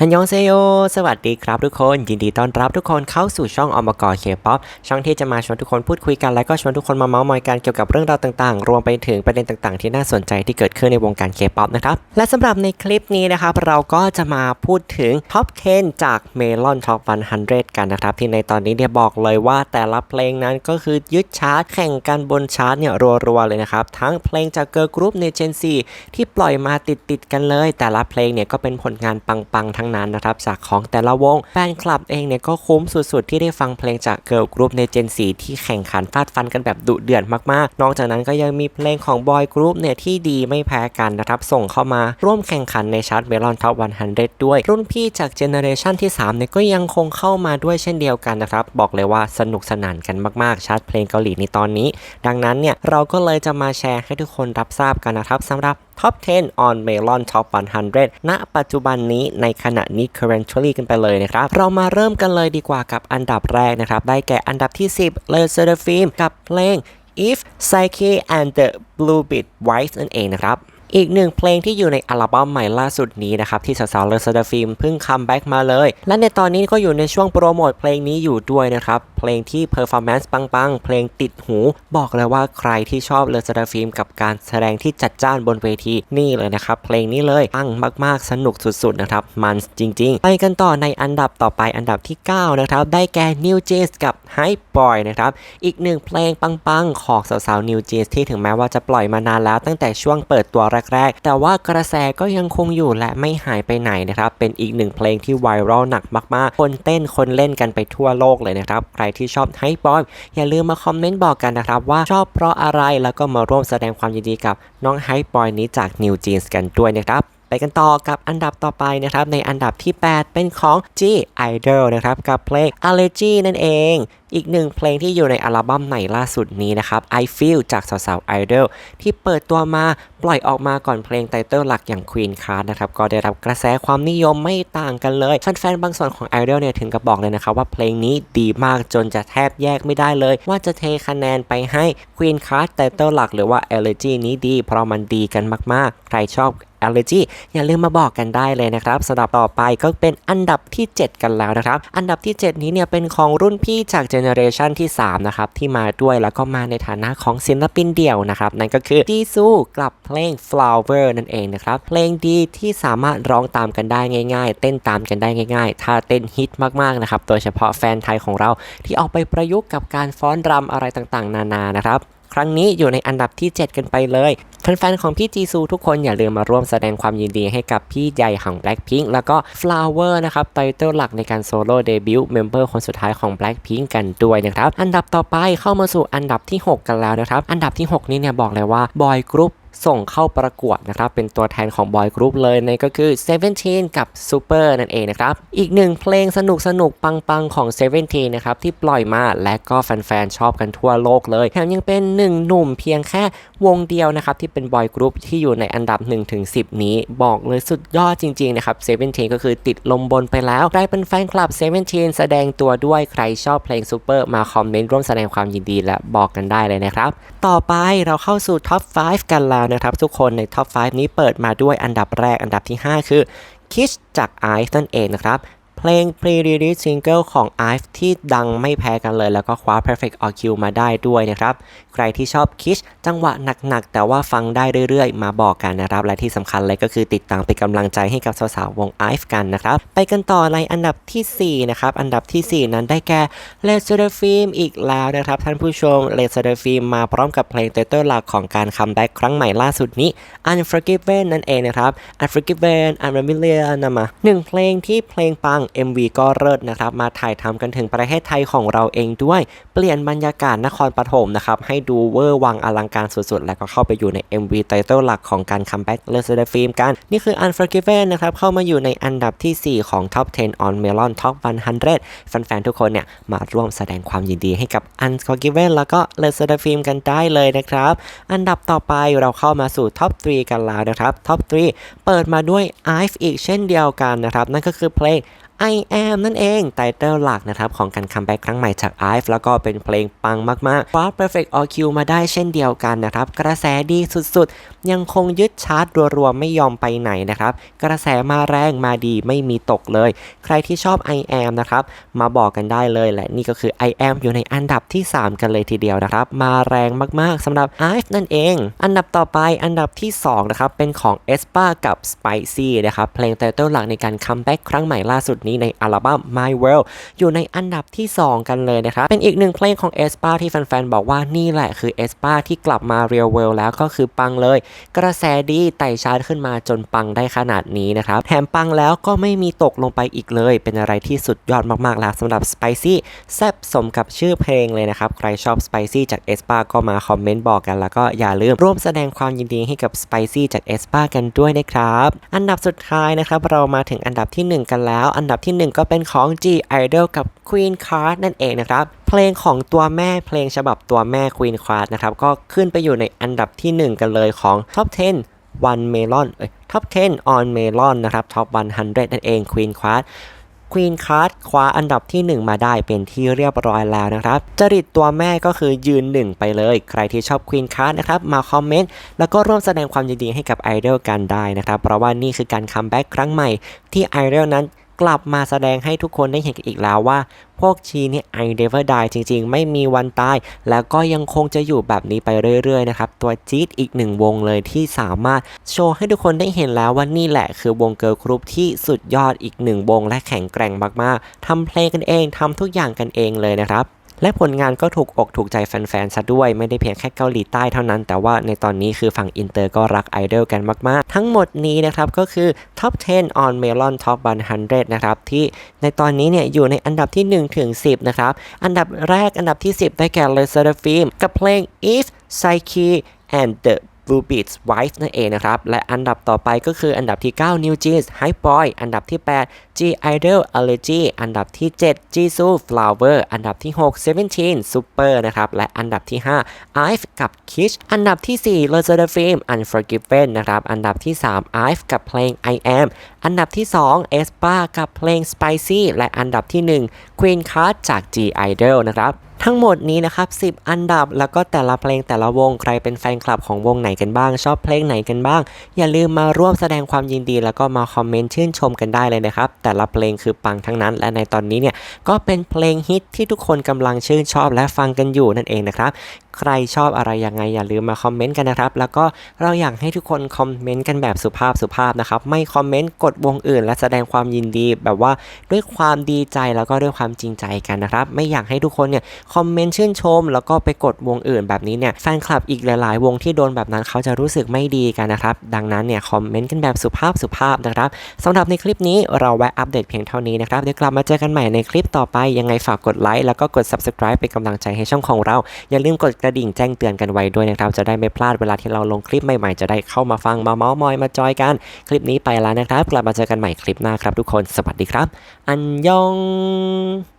ฮันยองเซโย สวัสดีครับทุกคน ยินดีต้อนรับทุกคนเข้าสู่ช่องอมกรเคป๊อปช่องที่จะมาชวนทุกคนพูดคุยกัน และก็ชวนทุกคนมาเมาส์มอยกันเกี่ยวกับเรื่องราวต่างๆ รวมไปถึงประเด็นต่างๆ ที่น่าสนใจที่เกิดขึ้นในวงการเคป๊อปนะครับ และสำหรับในคลิปนี้นะครับ เราก็จะมาพูดถึงท็อป10จาก Melon Top 100กันนะครับ ที่ในตอนนี้เนี่ยบอกเลยว่าแต่ละเพลงนั้นก็คือยึดชาร์ตแข่งกันบนชาร์ตเนี่ยรัวๆเลยนะครับ ทั้งเพลงจากเกิร์ลกรุ๊ปใน Gen 4ที่ปล่อยมาติดๆกันเลย แต่ละเพลงเนี่ยก็เป็นผลงานปังๆทั้งนั้นนะครับจากของแต่ละวงแฟนคลับเองเนี่ยก็คุ้มสุดๆ ที่ได้ฟังเพลงจากเกิร์ลกรุ๊ปใน Gen 4ที่แข่งขันฟาดฟันกันแบบดุเดือดมากๆ นอกจากนั้นก็ยังมีเพลงของบอยกรุ๊ปเนี่ยที่ดีไม่แพ้กันนะครับส่งเข้ามาร่วมแข่งขันในชาร์ตเมลอนท็อป100 ด้วย รุ่นพี่จากเจเนอเรชันที่3เนี่ยก็ยังคงเข้ามาด้วยเช่นเดียวกันนะครับบอกเลยว่าสนุกสนานกันมากๆชาร์ตเพลงเกาหลีในตอนนี้ ดังนั้นเนี่ยเราก็เลยจะมาแชร์ให้ทุกคนรับทราบกันนะครับสำหรับ Top 10 on Melon Top 100 ณ ปัจจุบันนี้ในขณะนี้ currently กันไปเลยนะครับ เรามาเริ่มกันเลยดีกว่ากับอันดับแรกนะครับ ได้แก่อันดับที่ 10 l e s e r f i l m กับเพลง If Psyche and the Blue Beat Wife นั่นเองนะครับ อีกหนึ่งเพลงที่อยู่ในอัลบั้มใหม่ล่าสุดนี้นะครับ ที่สาวๆเลอร์ซดาฟิล์มเพิ่งคัมแบ็กมาเลย และในตอนนี้ก็อยู่ในช่วงโปรโมทเพลงนี้อยู่ด้วยนะครับ เพลงที่เพอร์ฟอร์แมนซ์ปังๆ เพลงติดหู บอกเลยว่าใครที่ชอบเลอร์ซดาฟิล์มกับการแสดงที่จัดจ้านบนเวทีนี่เลยนะครับ เพลงนี้เลยปังมากๆ สนุกสุดๆนะครับ มันจริง ๆ ไปกันต่อในอันดับต่อไปอันดับที่ 9 นะครับ ได้แก่ New Jeans กับ Hype Boy นะครับอีกหนึ่งเพลงปังๆของสาวๆ New Jeans ที่ถึงแม้ว่าจะปล่อยมานานแล้วตั้งแต่ช่วงเปิดตัวแรกๆ แต่ว่ากระแสก็ยังคงอยู่และไม่หายไปไหนนะครับ เป็นอีกหนึ่งเพลงที่ไวรัลหนักมากๆ คนเต้นคนเล่นกันไปทั่วโลกเลยนะครับ ใครที่ชอบ Hype Boy อย่าลืมมาคอมเมนต์บอกกันนะครับ ว่าชอบเพราะอะไรแล้วก็มาร่วมแสดงความยินดีกับน้อง Hype Boy นี้จาก New Jeans กันด้วยนะครับไปกันต่อกับอันดับต่อไปนะครับในอันดับที่ 8 เป็นของ G Idol นะครับกับเพลง Allergy นั่นเอง อีกหนึ่งเพลงที่อยู่ในอัลบั้มใหม่ล่าสุดนี้นะครับ I Feel จากสาวๆ Idol ที่เปิดตัวมาปล่อยออกมาก่อนเพลงไตเติลหลักอย่าง Queen Card นะครับก็ได้รับกระแสความนิยมไม่ต่างกันเลยแฟนๆบางส่วนของ Idol เนี่ยถึงกับบอกเลยนะครับว่าเพลงนี้ดีมากจนจะแทบแยกไม่ได้เลย ว่าจะเทคะแนนไปให้ Queen Card ไตเติลหลักหรือว่า Allergy นี้ดี เพราะมันดีกันมากๆ ใครชอบ Allergy อย่าลืมมาบอกกันได้เลยนะครับสำหรับต่อไปก็เป็นอันดับที่ 7 กันแล้วนะครับ อันดับที่ 7 นี้เนี่ยเป็นของรุ่นพี่จากเจเนอเรชันที่ 3 นะครับ ที่มาด้วยแล้วก็มาในฐานะของศิลปินเดี่ยวนะครับ นั่นก็คือจีซูกับเพลง flower นั่นเองนะครับ เพลงดีที่สามารถร้องตามกันได้ง่าย ๆ เต้นตามกันได้ง่าย ๆ ถ้าเต้นฮิตมากๆนะครับ โดยเฉพาะแฟนไทยของเราที่ออกไปประยุกต์กับการฟ้อนรำอะไรต่างๆ นานานะครับ ครั้งนี้อยู่ในอันดับที่ 7 กันไปเลย แฟนๆของพี่จีซูทุกคนอย่าลืมมาร่วมแสดงความยินดีให้กับพี่ใหญ่ของ Blackpink แล้วก็ Flower นะครับไตเติลหลักในการโซโล่เดบิวต์เมมเบอร์คนสุดท้ายของ Blackpink กันด้วยนะครับ อันดับต่อไปเข้ามาสู่อันดับที่ 6 กันแล้วนะครับ อันดับที่ 6 นี้เนี่ยบอกเลยว่าบอยกรุ๊ป ส่งเข้าประกวดนะครับ เป็นตัวแทนของบอยกรุ๊ปเลยนั่นก็คือ 17 กับ Super นั่นเองนะครับ อีกหนึ่งเพลงสนุกสนุกปังๆของ 17 นะครับ ที่ปล่อยมาและก็แฟนๆ ชอบกันทั่วโลกเลย แถมยังเป็นหนึ่งหนุ่มเพียงแค่วงเดียวนะครับ ที่เป็นบอยกรุ๊ปที่อยู่ในอันดับ 1-10 นี้ บอกเลยสุดยอดจริงๆ นะครับ 17 ก็คือติดลมบนไปแล้วใครเป็นแฟนคลับ 17 แสดงตัวด้วยใครชอบเพลง Super มาคอมเมนต์ร่วมแสดงความยินดีและบอกกันได้เลยนะครับ ต่อไปเราเข้าสู่ท็อป 5 กันแล้วนะครับ ทุกคนในท็อป 5 นี้เปิดมาด้วยอันดับแรกอันดับที่ 5 คือคิสจากไอซ์นั่นเองนะครับ ลง pre-release single ของ IVE ที่ดังไม่แพ้กันเลย แล้วก็คว้า perfect OQ มาได้ด้วยนะครับ ใครที่ชอบ Kiss จังหวะหนักๆ แต่ว่าฟังได้เรื่อยๆ มาบอกกันนะครับ และที่สำคัญเลยก็คือติดตามเป็นกำลังใจให้กับสาวๆวง IVE กันนะครับ ไปกันต่อในอันดับทีสี่4 นะครับ อันดับทีสี่4 นั้นได้แก่ l e s e r f i l m อีกแล้วนะครับท่านผู้ชม l e s e r f i l m มาพร้อมกับเพลงไตเติลหลักของการคัมแบ็กครั้งใหม่ล่าสุดนี้ Unforgiven นั่นเองนะครับ Unforgiven Unfamiliar นะมาหนึ่งเพลงที่เพลงปัง MV ก็เลิศนะครับ มาถ่ายทำกันถึงประเทศไทยของเราเองด้วย เปลี่ยนบรรยากาศนครปฐมนะครับ ให้ดูเวอร์วังอลังการสุดๆ แล้วก็เข้าไปอยู่ใน MV ไตเติลหลักของการคัมแบ็กเลเซอร์ฟิล์มกัน นี่คือ Unforgiven นะครับ เข้ามาอยู่ในอันดับทีสี่ 4 ของ Top 10 on Melon Top 100 แฟนๆทุกคนเนี่ยมาร่วมแสดงความยินดีให้กับ Unforgiven แล้วก็เลเซอร์ฟิล์มกันได้เลยนะครับ อันดับต่อไปเราเข้ามาสู่ Top 3 กันแล้วนะครับ Top 3 เปิดมาด้วย IVE อีกเช่นเดียวกันนะครับ นั่นก็คือเพลง I am นั่นเองไตเติลหลักนะครับของการคัมแบ็กครั้งใหม่จาก IVE แล้วก็เป็นเพลงปังมากๆคว้า Perfect All Q มาได้เช่นเดียวกันนะครับกระแสดีสุดๆ ยังคงยึดชาร์ตรัวๆ ไม่ยอมไปไหนนะครับกระแสมาแรงมาดีไม่มีตกเลย ใครที่ชอบ I am นะครับมาบอกกันได้เลยและนี่ก็คือ I am อยู่ในอันดับที่ 3 กันเลยทีเดียวนะครับมาแรงมากๆสำหรับ IVE นั่นเอง อันดับต่อไปอันดับที่2นะครับเป็นของ e s p a กับ Spicy นะครับเพลงไตเติลหลักในการคัมแบ็กครั้งใหม่ล่าสุดนี้ในอัลบั้ม My World อยู่ในอันดับที่ 2 กันเลยนะครับ เป็นอีกหนึ่งเพลงของ e s p a ที่แฟนๆ บอกว่านี่แหละคือ e s p a ที่กลับมา Real World แล้วก็คือปังเลย กระแสดีไต่ชาร์ตขึ้นมาจนปังได้ขนาดนี้นะครับ แถมปังแล้วก็ไม่มีตกลงไปอีกเลย เป็นอะไรที่สุดยอดมากๆแล้วสำหรับ Spicy แซบสมกับชื่อเพลงเลยนะครับ ใครชอบ Spicy จาก e s p a ก็มาคอมเมนต์บอกกัน แล้วก็อย่าลืมร่วมแสดงความยินดีให้กับ Spicy จาก e s p a กันด้วยนะครับ อันดับสุดท้ายนะครับเรามาถึงอันดับที่ 1 กันแล้ว อันดับที่ 1 ก็เป็นของ G Idol กับ Queen Card นั่นเองนะครับ เพลงของตัวแม่เพลงฉบับตัวแม่ Queen Card นะครับ ก็ขึ้นไปอยู่ในอันดับที่ 1 กันเลยของ Top 10 One Melon เอ้ย Top 10 on Melon นะครับ Top 100 นั่นเอง Queen Card ควีนค a r d คว้าอันดับที่ 1 มาได้เป็นที่เรียบร้อยแล้วนะครับ จริตตัวแม่ก็คือยืนหนึ่งไปเลย ใครที่ชอบควีนค a r d นะครับ มาคอมเมนต์ แล้วก็ร่วมแสดงความยินดีให้กับไอดอลกันได้นะครับ เพราะว่านี่คือการคัมแบ็กครั้งใหม่ที่ไอดอลนั้น กลับมาแสดงให้ทุกคนได้เห็นกันอีกแล้วว่า พวกชีนี่ I never die จริง ๆ ไม่มีวันตาย แล้วก็ยังคงจะอยู่แบบนี้ไปเรื่อย ๆ นะครับ ตัวจี๊ดอีกหนึ่งวงเลยที่สามารถโชว์ให้ทุกคนได้เห็นแล้วว่านี่แหละคือวงเกิร์ลกรุ๊ปที่สุดยอดอีกหนึ่งวงและแข็งแกร่งมากๆทำเพลงกันเองทำทุกอย่างกันเองเลยนะครับ และผลงานก็ถูกอกถูกใจแฟนๆซะด้วยไม่ได้เพียงแค่เกาหลีใต้เท่านั้น แต่ว่าในตอนนี้คือฝั่งอินเตอร์ก็รักไอดอลกันมากๆ ทั้งหมดนี้นะครับก็คือ Top 10 on Melon Top 100 นะครับที่ในตอนนี้เนี่ยอยู่ในอันดับที่1ถึง10 นะครับ อันดับแรกอันดับที่ 10 ได้แก่ l e s e r a f i m กับเพลง If Psyche and the Blue Beats Wife นั่นเองนะครับ และอันดับต่อไปก็คืออันดับที่ 9 New Jeans Hype Boy อันดับที่ 8 G Idol Allergy อันดับที่ 7 Jisoo Flower อันดับที่6 Seventeen Super นะครับ และอันดับที่ 5 IVE กับ Kiss อันดับที่ 4 Lazada Film Unforgiven นะครับ อันดับที่ 3 IVE กับเพลง I Am อันดับที่ 2 Espa กับเพลง Spicy และอันดับที่ 1 Queen Card จาก G Idol นะครับทั้งหมดนี้นะครับ 10 อันดับแล้วก็แต่ละเพลงแต่ละวงใครเป็นแฟนคลับของวงไหนกันบ้าง ชอบเพลงไหนกันบ้าง อย่าลืมมาร่วมแสดงความยินดี แล้วก็มาคอมเมนต์ชื่นชมกันได้เลยนะครับ แต่ละเพลงคือปังทั้งนั้น และในตอนนี้เนี่ยก็เป็นเพลงฮิตที่ทุกคนกำลังชื่นชอบและฟังกันอยู่นั่นเองนะครับ ใครชอบอะไรยังไงอย่าลืมมาคอมเมนต์กันนะครับ แล้วก็เราอยากให้ทุกคนคอมเมนต์กันแบบสุภาพสุภาพนะครับ ไม่คอมเมนต์กดวงอื่น และแสดงความยินดีแบบว่าด้วยความดีใจแล้วก็ด้วยความจริงใจกันนะครับ ไม่อยากให้ทุกคนเนี่ยคอมเมนต์ชื่นชม แล้วก็ไปกดวงอื่นแบบนี้เนี่ยแฟนคลับอีกหลาย ๆ วงที่โดนแบบนั้นเขาจะรู้สึกไม่ดีกันนะครับ ดังนั้นเนี่ยคอมเมนต์กันแบบสุภาพสุภาพนะครับสำหรับในคลิปนี้เราแวะอัปเดตเพียงเท่านี้นะครับเดี๋ยวกลับมาเจอกันใหม่ในคลิปต่อไปยังไงฝากกดไลค์แล้วก็กด subscribe เป็นกำลังใจให้ช่องของเรา อย่าลืมกดกระดิ่งแจ้งเตือนกันไว้ด้วยนะครับจะได้ไม่พลาดเวลาที่เราลงคลิปใหม่ ๆ จะได้เข้ามาฟังมาเมาส์มอยมาจอยกัน คลิปนี้ไปแล้วนะครับ กลับมาเจอกันใหม่คลิปหน้าครับทุกคนสวัสดีครับ อันยอง